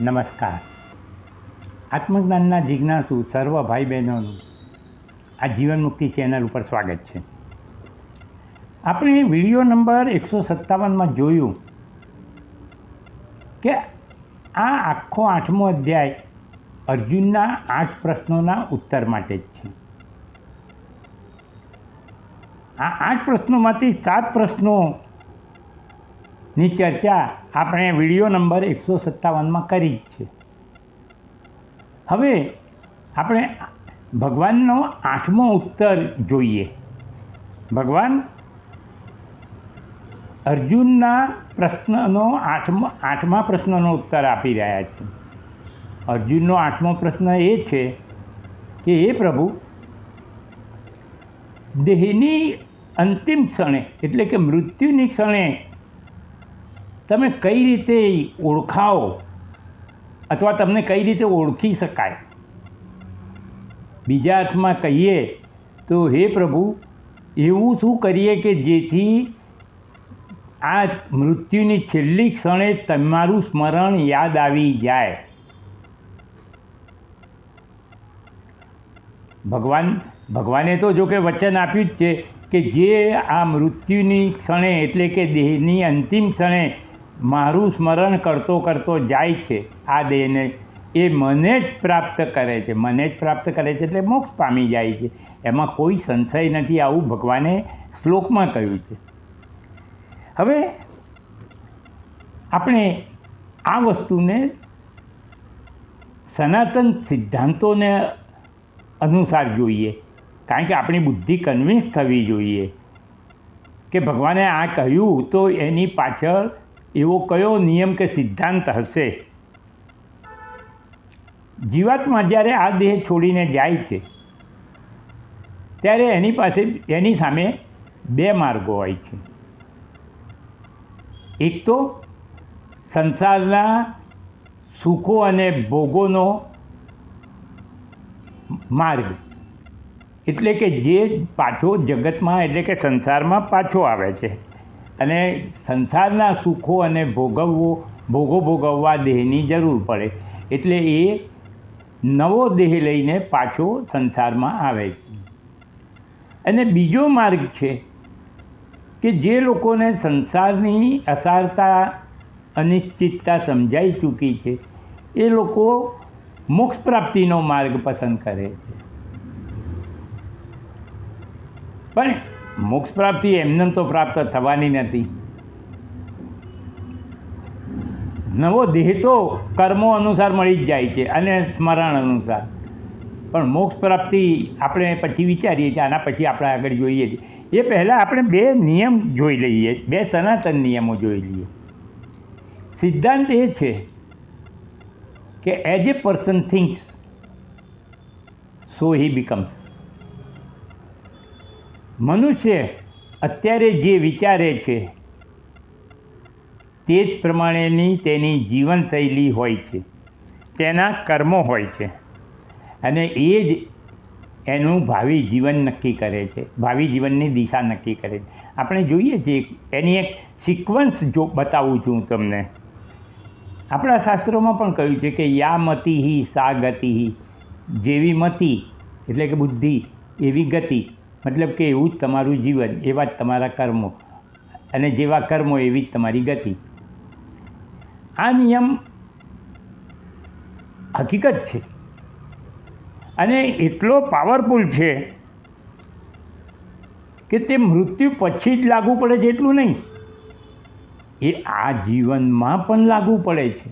નમસ્કાર. આત્મજ્ઞાનના જિજ્ઞાસુ સર્વ ભાઈ બહેનોનું આ જીવન મુક્તિ ચેનલ ઉપર સ્વાગત છે. આપણે વીડિયો નંબર એકસો સત્તાવનમાં જોયું કે આ આખો આઠમો અધ્યાય અર્જુનના આઠ પ્રશ્નોના ઉત્તર માટે જ છે. આ આઠ પ્રશ્નોમાંથી સાત પ્રશ્નોની ચર્ચા આપણે વીડિયો નંબર એકસો સત્તાવનમાં કરી છે. હવે આપણે ભગવાનનો આઠમો ઉત્તર જોઈએ. ભગવાન અર્જુનના પ્રશ્નનો આઠમો, આઠમા પ્રશ્નનો ઉત્તર આપી રહ્યા છે. અર્જુનનો આઠમો પ્રશ્ન એ છે કે એ પ્રભુ, દેહની અંતિમ ક્ષણે, એટલે કે મૃત્યુની ક્ષણે તમે કઈ રીતે ઓળખાવો અથવા તમને કઈ રીતે ઓળખી શકાય? બીજા અર્થમાં કહીએ તો હે પ્રભુ, એવું શું કરીએ કે જેથી આ મૃત્યુની છેલ્લી ક્ષણે તમારું સ્મરણ યાદ આવી જાય? ભગવાન, ભગવાને તો જો કે વચન આપ્યું જ છે કે જે આ મૃત્યુની ક્ષણે એટલે કે દેહની અંતિમ ક્ષણે મારું સ્મરણ કરતો કરતો જાય છે. આ દેહને એ મને જ પ્રાપ્ત કરે છે. મને જ પ્રાપ્ત કરે છે એટલે મોક્ષ પામી જાય છે. એમાં કોઈ સંશય નથી. આવું ભગવાને શ્લોકમાં કહ્યું છે. હવે આપણે આ વસ્તુને સનાતન સિદ્ધાંતોને અનુસાર જોઈએ. કારણ કે આપણી બુદ્ધિ કન્વિન્સ થવી જોઈએ. કે ભગવાને આ કહ્યું તો એની પાછળ એવો કયો નિયમ કે સિદ્ધાંત હશે? જીવાત્મા જ્યારે આ દેહ છોડીને જાય છે, ત્યારે એની પાસે, એની સામે બે માર્ગો હોય છે. એક તો સંસારના સુખો અને ભોગોનો માર્ગ. એટલે કે જે પાછો જગતમાં, એટલે કે સંસારમાં પાછો આવે છે. અને સંસારના સુખો અને ભોગવવો, ભોગો ભોગવવા દેહની જરૂર પડે. એટલે એ નવો દેહ લઈને પાછો સંસારમાં આવે છે. અને બીજો માર્ગ છે કે જે લોકોને સંસારની અસારતા, અનિશ્ચિતતા સમજાઈ ચૂકી છે, એ લોકો મોક્ષ પ્રાપ્તિનો માર્ગ પસંદ કરે છે. પણ મોક્ષ પ્રાપ્તિ એમને તો પ્રાપ્ત થવાની નથી. નવો દેહ તો કર્મો અનુસાર મળી જ જાય છે અને સ્મરણ અનુસાર. પણ મોક્ષ પ્રાપ્તિ આપણે પછી વિચારીએ છીએ, આના પછી આપણે આગળ જોઈએ છીએ. એ પહેલાં આપણે બે નિયમ જોઈ લઈએ, બે સનાતન નિયમો જોઈ લઈએ. સિદ્ધાંત એ છે કે as a person thinks so he becomes મનુષ્ય અત્યારે જે વિચારે છે, તે જ પ્રમાણેની તેની જીવનશૈલી હોય છે, તેના કર્મો હોય છે. અને એ જ એનું ભાવિ જીવન નક્કી કરે છે, ભાવિ જીવનની દિશા નક્કી કરે છે. આપણે જોઈએ છીએ એની એક સિક્વન્સ જો બતાવું છું તમને. આપણા શાસ્ત્રોમાં પણ કહ્યું છે કે યા મતિ હિ, સા ગતિ હિ. જેવી મતિ એટલે કે બુદ્ધિ, એવી ગતિ. મતલબ કે એવું જ તમારું જીવન, એવા જ તમારા કર્મો. અને જેવા કર્મો, એવી જ તમારી ગતિ. આ નિયમ હકીકત છે. અને એટલો પાવરફુલ છે કે તે મૃત્યુ પછી જ લાગુ પડે છે એટલું નહીં. એ આ જીવનમાં પણ લાગુ પડે છે.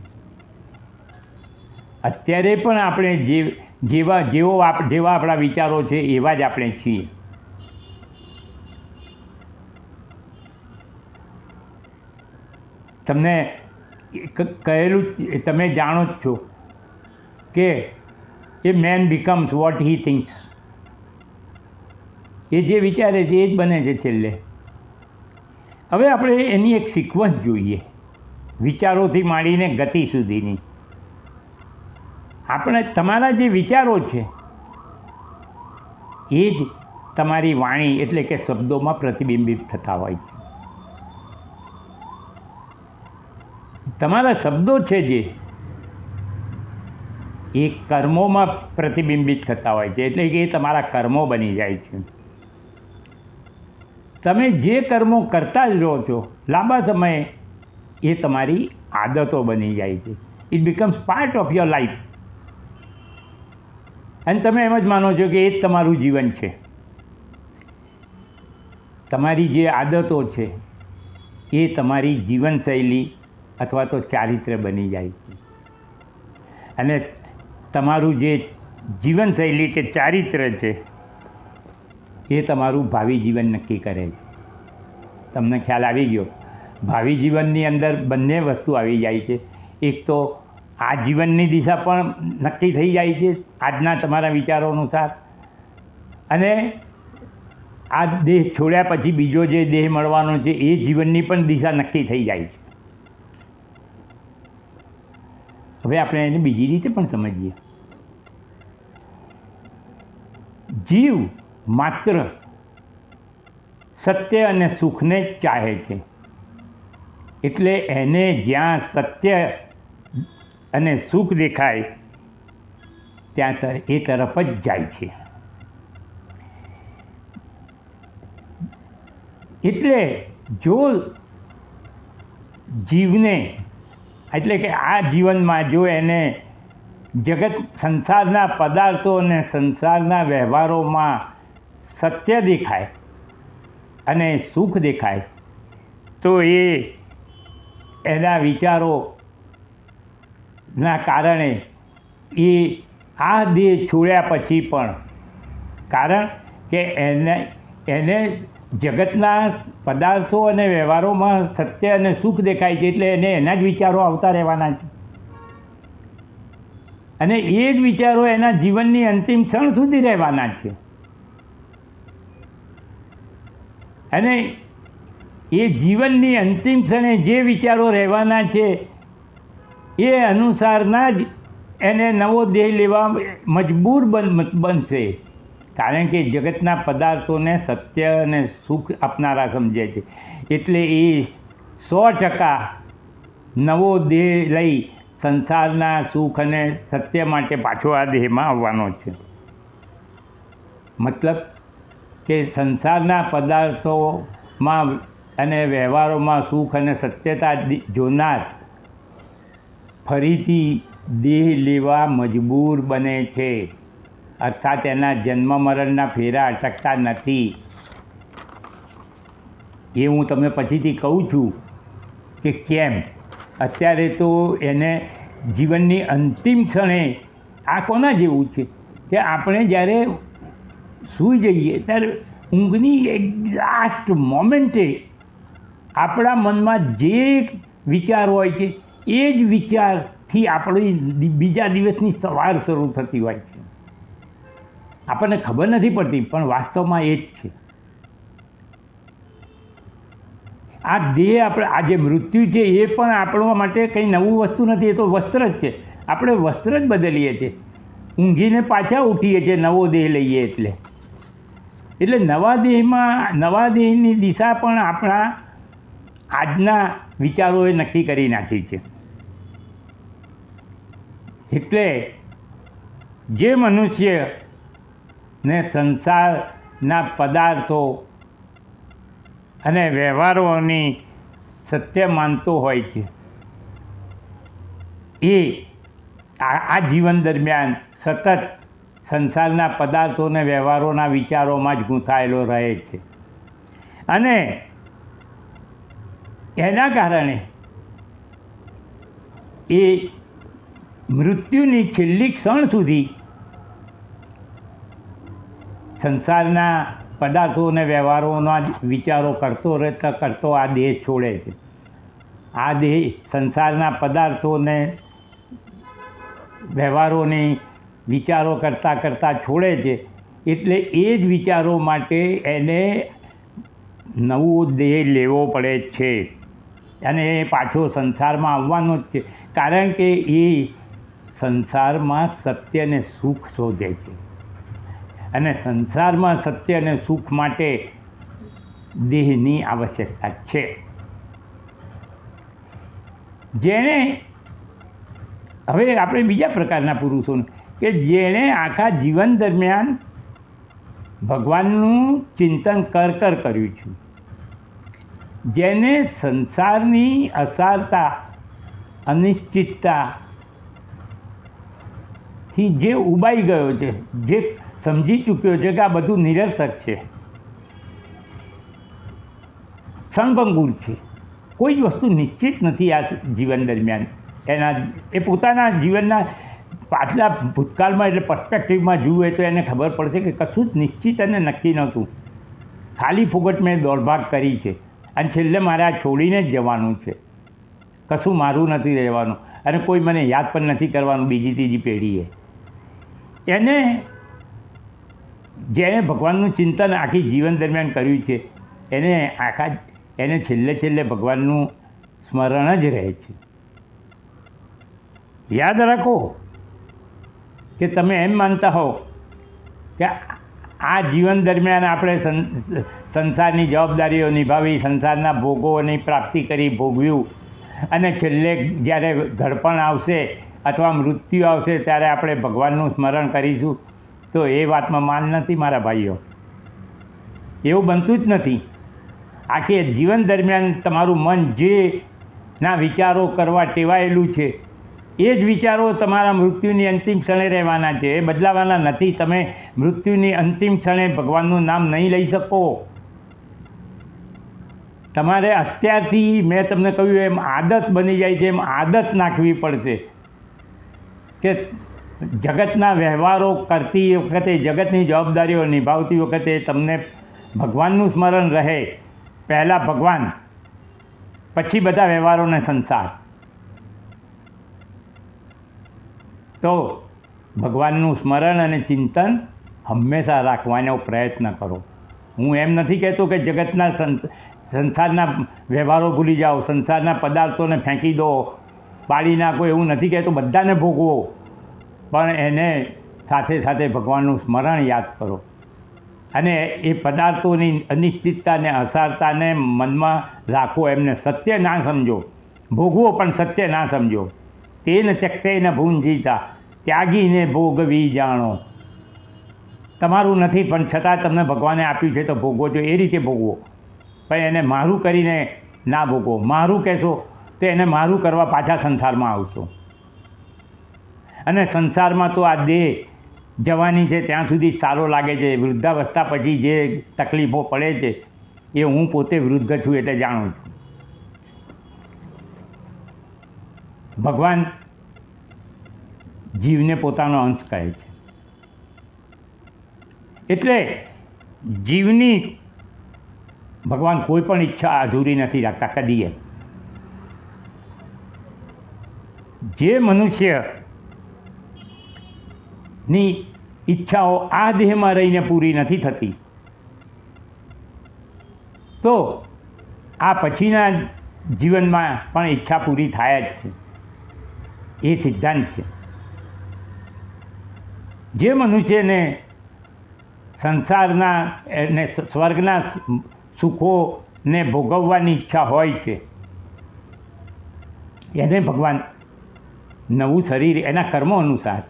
અત્યારે પણ આપણે જે, જેવા, જેવો આપ, જેવા આપણા વિચારો છે, એવા જ આપણે છીએ. તમને કહેલું તમે જાણો જ છો કે a man becomes what he thinks એ જે વિચારે છે, એ જ બને છે છેલ્લે. હવે આપણે એની એક સિક્વન્સ જોઈએ, વિચારોથી માંડીને ગતિ સુધીની. આપણે તમારા જે વિચારો છે, એ જ તમારી વાણી એટલે કે શબ્દોમાં પ્રતિબિંબિત થતા હોય છે. તમારા શબ્દો છે જે, એ કર્મોમાં પ્રતિબિંબિત થતા હોય છે. એટલે કે એ તમારા કર્મો બની જાય છે. તમે જે કર્મો કરતા જ રહો છો, લાંબા સમયે એ તમારી આદતો બની જાય છે. It becomes part of your life અને તમે એમ જ માનો છો કે એ જ તમારું જીવન છે. તમારી જે આદતો છે, એ તમારી જીવનશૈલી અથવા તો ચારિત્ર્ય બની જાય છે. અને તમારું જે જીવનશૈલી કે ચારિત્ર્ય છે, એ તમારું ભાવિ જીવન નક્કી કરે છે. તમને ખ્યાલ આવી ગયો, ભાવિ જીવનની અંદર બંને વસ્તુ આવી જાય છે. એક તો આ જીવનની દિશા પણ નક્કી થઈ જાય છે, આજના તમારા વિચારો અનુસાર. અને આ દેહ છોડ્યા પછી બીજો જે દેહ મળવાનો છે, એ જીવનની પણ દિશા નક્કી થઈ જાય છે. હવે આપણે એને બીજી રીતે પણ સમજીએ. જીવ માત્ર સત્ય અને સુખને ચાહે છે. એટલે એને જ્યાં સત્ય અને સુખ દેખાય, ત્યાં એ તરફ જ જાય છે. એટલે જો જીવને એટલે કે આ જીવનમાં જો એને જગત સંસારના પદાર્થો અને સંસારના વ્યવહારોમાં સત્ય દેખાય અને સુખ દેખાય, તો એ એના વિચારોના કારણે એ આ દેહ છોડ્યા પછી પણ કારણ કે એને એને જગતના પદાર્થો અને વ્યવહારોમાં સત્ય અને સુખ દેખાય છે એટલે એને એના જ વિચારો આવતા રહેવાના છે. અને એ જ વિચારો એના જીવનની અંતિમ ક્ષણ સુધી રહેવાના છે. અને એ જીવનની અંતિમ ક્ષણે જે વિચારો રહેવાના છે, એ અનુસારના જ એને નવો દેહ લેવા મજબૂર બન, બનશે. કારણ કે જગતના પદાર્થોને સત્ય અને સુખ આપનારા સમજે છે. એટલે એ સો ટકા નવો દેહ લઈ સંસારના સુખ અને સત્ય માટે પાછો આ દેહમાં આવવાનો છે. મતલબ કે સંસારના પદાર્થોમાં અને વ્યવહારોમાં સુખ અને સત્યતા જોનાર ફરીથી દેહ લેવા મજબૂર બને છે. અર્થાત એના જન્મ મરણના ફેરા અટકતા નથી. એ હું તમને પછીથી કહું છું કે કેમ? અત્યારે તો એને જીવનની અંતિમ ક્ષણે આ કોના જેવું છે? કે આપણે જ્યારે સૂઈ જઈએ ત્યારે ઊંઘની એક લાસ્ટ મોમેન્ટે આપણા મનમાં જે વિચાર હોય છે, એ જ વિચારથી આપણી બીજા દિવસની સવાર શરૂ થતી હોય આપણને ખબર નથી પડતી, પણ વાસ્તવમાં એ જ છે. આ દેહ આપણે, આ જે મૃત્યુ છે એ પણ આપણા માટે કંઈ નવું વસ્તુ નથી, એ તો વસ્ત્ર જ છે. આપણે વસ્ત્ર જ બદલીએ છીએ. ઊંઘીને પાછા ઉઠીએ છીએ, નવો દેહ લઈએ એટલે. એટલે નવા દેહમાં, નવા દેહની દિશા પણ આપણા આજના વિચારોએ નક્કી કરી નાખી છે. એટલે જે મનુષ્ય ને સંસારના પદાર્થો અને વ્યવહારોની સત્ય માનતો હોય છે. એ આ જીવન દરમિયાન સતત સંસારના પદાર્થો અને વ્યવહારોના વિચારોમાં જ ગૂંથાયેલો રહે છે. અને એના કારણે એ મૃત્યુની છેલ્લી ક્ષણ સુધી સંસારના પદાર્થો અને વ્યવહારોના વિચારો કરતો રહેતા કરતો આ દેહ છોડે છે. આ દેહ સંસારના પદાર્થોને વ્યવહારોની વિચારો કરતાં કરતાં છોડે છે. એટલે એ જ વિચારો માટે એને નવો દેહ લેવો પડે છે અને એ પાછો સંસારમાં આવવાનો જ છે. કારણ કે એ સંસારમાં સત્ય અને સુખ શોધે છે. અને સંસારમાં સત્ય અને સુખ માટે દેહની આવશ્યકતા છે. જેણે હવે આપણે બીજા પ્રકારના પુરુષોને કે જેણે આખા જીવન દરમિયાન ભગવાનનું ચિંતન કર કર કર્યું છે. જેને સંસારની અસારતા અનિશ્ચિતતાથી જે ઉબાઈ ગયો છે, જે સમજી ચૂક્યો છે કે આ બધું નિરર્થક છે. ક્ષણભંગુર છે. કોઈ જ વસ્તુ નિશ્ચિત નથી આ જીવન દરમિયાન. એના, એ પોતાના જીવનના પાછલા ભૂતકાળમાં એટલે પર્સપેક્ટિવમાં જુએ તો એને ખબર પડશે કે કશું જ નિશ્ચિત અને નક્કી નહોતું. ખાલી ફુગટ મેં દોડભાગ કરી છે. અને છેલ્લે મારે આ છોડીને જ જવાનું છે. કશું મારું નથી રહેવાનું. અને કોઈ મને યાદ પણ નથી કરવાનું બીજી ત્રીજી પેઢીએ. એને જેણે ભગવાનનું ચિંતન આખી જીવન દરમિયાન કર્યું છે, એને આખા એને છેલ્લે છેલ્લે ભગવાનનું સ્મરણ જ રહે છે. યાદ રાખો કે તમે એમ માનતા હો કે આ જીવન દરમિયાન આપણે સં- સંસારની જવાબદારીઓ નિભાવી, સંસારના ભોગોની પ્રાપ્તિ કરી ભોગવ્યું અને છેલ્લે જ્યારે ઘડપણ આવશે અથવા મૃત્યુ આવશે ત્યારે આપણે ભગવાનનું સ્મરણ કરીશું. તો એ વાતમાં માન નથી મારા ભાઈઓ. એવું બનતું જ નથી. આખી જીવન દરમિયાન તમારું મન જે ના વિચારો કરવા ટેવાયેલું છે, એ જ વિચારો તમારા મૃત્યુની અંતિમ ક્ષણે રહેવાના છે. એ બદલાવાના નથી. તમે મૃત્યુની અંતિમ ક્ષણે ભગવાનનું નામ નહીં લઈ શકો. તમારે અત્યારથી મેં તમને કહ્યું એમ આદત બની જાય છે, એમ આદત નાખવી પડશે. કે જગતના વ્યવહારો કરતી વખતે, જગતની જવાબદારીઓ નિભાવતી વખતે તમને ભગવાનનું સ્મરણ રહે. પહેલાં ભગવાન, પછી બધા વ્યવહારોને સંસાર. તો ભગવાનનું સ્મરણ અને ચિંતન હંમેશા રાખવાનો પ્રયત્ન કરો. હું એમ નથી કહેતો કે જગતના સંસારના વ્યવહારો ભૂલી જાઓ, સંસારના પદાર્થોને ફેંકી દો પાડી નાખો એવું નથી કહેતો, બધાને ભોગવો. પણ એને સાથે સાથે ભગવાનનું સ્મરણ યાદ કરો. અને એ પદાર્થોની અનિશ્ચિતતાને, અસારતાને મનમાં રાખો, એમને સત્ય ના સમજો. ભોગવો પણ સત્ય ના સમજો. તેને ચકતેને ભૂંજીતા ત્યાગીને ભોગવી જાણો. તમારું નથી, પણ છતાં તમને ભગવાને આપ્યું છે તો ભોગવો છો, એ રીતે ભોગવો. પણ એને મારું કરીને ના ભોગવો. મારું કહેશો તો એને મારું કરવા પાછા સંસારમાં આવશો. અને સંસારમાં તો આ દેહ જવાની છે, ત્યાં સુધી સારો લાગે છે. વૃદ્ધાવસ્થા પછી જે તકલીફો પડે છે, એ હું પોતે વૃદ્ધ છું એટલે જાણું છું. ભગવાન જીવને પોતાનો અંશ કહે છે. એટલે જીવની ભગવાન કોઈ પણ ઈચ્છા અધૂરી નથી રાખતા કદીએ જે મનુષ્ય ની ઈચ્છાઓ આ દેહમાં રહીને પૂરી નથી થતી. તો આ પછીના જીવનમાં પણ ઈચ્છા પૂરી થાય જ છે. એ સિદ્ધાંત છે. જે મનુષ્યને સંસારના એને સ્વર્ગના સુખોને ભોગવવાની ઈચ્છા હોય છે, એને ભગવાન નવું શરીર, એના કર્મો અનુસાર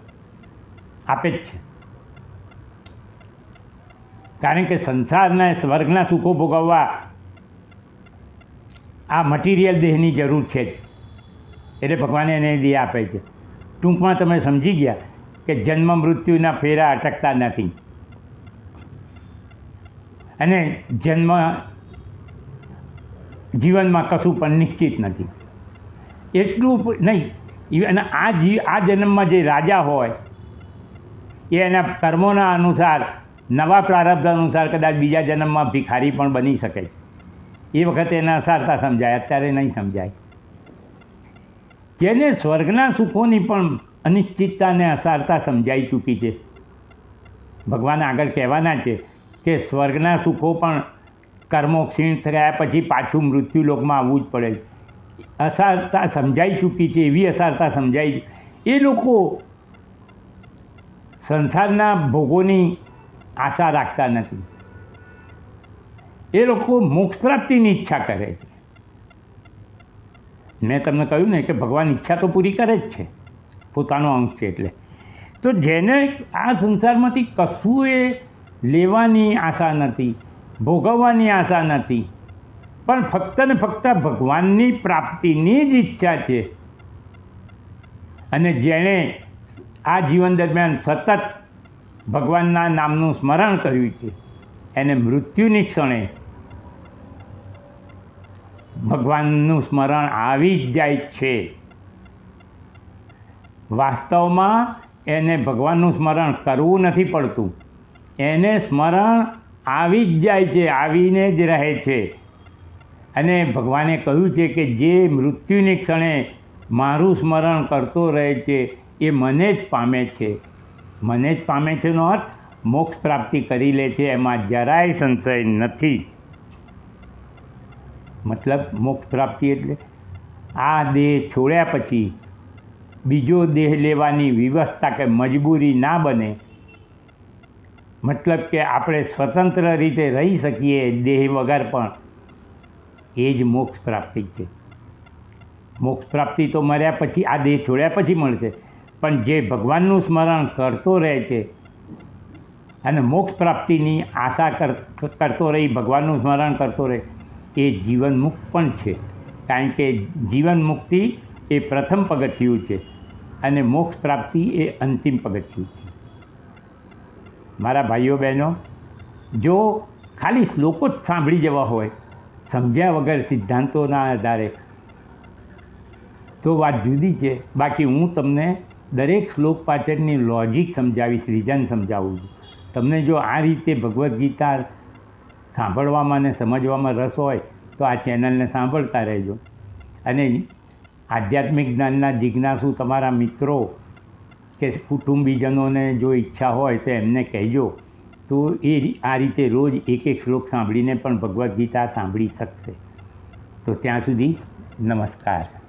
આપે જ છે. કારણ કે સંસારના સ્વર્ગના સુખો ભોગવવા આ મટીરિયલ દેહની જરૂર છે જ. એટલે ભગવાને એને દેહ આપે છે. ટૂંકમાં તમે સમજી ગયા કે જન્મ મૃત્યુના ફેરા અટકતા નથી. અને જન્મ જીવનમાં કશું પણ નિશ્ચિત નથી. એટલું નહીં. અને આ જી આ જન્મમાં જે રાજા હોય એ એના કર્મોના અનુસાર, નવા પ્રારબ્ધ અનુસાર કદાચ બીજા જન્મમાં ભિખારી પણ બની શકે. એ વખતે એના અસારતા સમજાય, અત્યારે નહીં સમજાય. જેને સ્વર્ગના સુખોની પણ અનિશ્ચિતતાને અસારતા સમજાઈ ચૂકી છે. ભગવાન આગળ કહેવાના છે કે સ્વર્ગના સુખો પણ કર્મો ક્ષીણ થયા પછી પાછું મૃત્યુલોકમાં આવવું જ પડે. અસારતા સમજાઈ ચૂકી છે, એવી અસારતા સમજાઈ એ લોકો સંસારના ભોગોની આશા રાખતા નથી. એ લોકો મોક્ષ પ્રાપ્તિની ઈચ્છા કરે છે. મેં તમને કહ્યું ને કે ભગવાન ઈચ્છા તો પૂરી કરે જ છે. પોતાનો અંશ છે એટલે. તો જેને આ સંસારમાંથી કશું એ લેવાની આશા નથી, ભોગવવાની આશા નથી, પણ ફક્ત ને ફક્ત ભગવાનની પ્રાપ્તિની જ ઈચ્છા છે. અને જેણે આ જીવન દરમિયાન સતત ભગવાનના નામનું સ્મરણ કર્યું છે. એને મૃત્યુની ક્ષણે ભગવાનનું સ્મરણ આવી જ જાય છે. વાસ્તવમાં એને ભગવાનનું સ્મરણ કરવું નથી પડતું. એને સ્મરણ આવી જ જાય છે, આવીને જ રહે છે. અને ભગવાને કહ્યું છે કે જે મૃત્યુની ક્ષણે મારું સ્મરણ કરતો રહે છે એ મને જ પામે છે. મને જ પામે છેનો અર્થ, મોક્ષ પ્રાપ્તિ કરી લે છે, એમાં જરાય સંશય નથી. મતલબ, મોક્ષ પ્રાપ્તિ એટલે આ દેહ છોડ્યા પછી બીજો દેહ લેવાની વ્યવસ્થા કે મજબૂરી ના બને. મતલબ કે આપણે સ્વતંત્ર રીતે રહી શકીએ દેહ વગર પણ. એ જ મોક્ષ પ્રાપ્તિ છે. મોક્ષ પ્રાપ્તિ તો મર્યા પછી, આ દેહ છોડ્યા પછી મળશે. પણ જે ભગવાનનું સ્મરણ કરતો રહે છે અને મોક્ષ પ્રાપ્તિની આશા કર, કરતો રહી ભગવાનનું સ્મરણ કરતો રહે, એ જીવન મુક્ત પણ છે. કારણ કે જીવન મુક્તિ એ પ્રથમ પગથિયું છે અને મોક્ષ પ્રાપ્તિ એ અંતિમ પગથિયું છે. મારા ભાઈઓ બહેનો, જો ખાલી શ્લોકો જ સાંભળી જવા હોય, સમજ્યા વગર સિદ્ધાંતોના આધારે, તો વાત જુદી છે. બાકી હું તમને દરેક શ્લોક પાછળની લોજિક સમજાવીશ રીઝન સમજાવું છું. તમને જો આ રીતે ભગવદ્ ગીતા સાંભળવામાં અને સમજવામાં રસ હોય, તો આ ચેનલને સાંભળતા રહેજો. અને આધ્યાત્મિક જ્ઞાનના જિજ્ઞાસુ તમારા મિત્રો કે કુટુંબીજનોને જો ઈચ્છા હોય, તો એમને કહેજો. તો એ આ રીતે રોજ એક એક શ્લોક સાંભળીને પણ ભગવદ્ ગીતા સાંભળી શકશે. તો ત્યાં સુધી નમસ્કાર.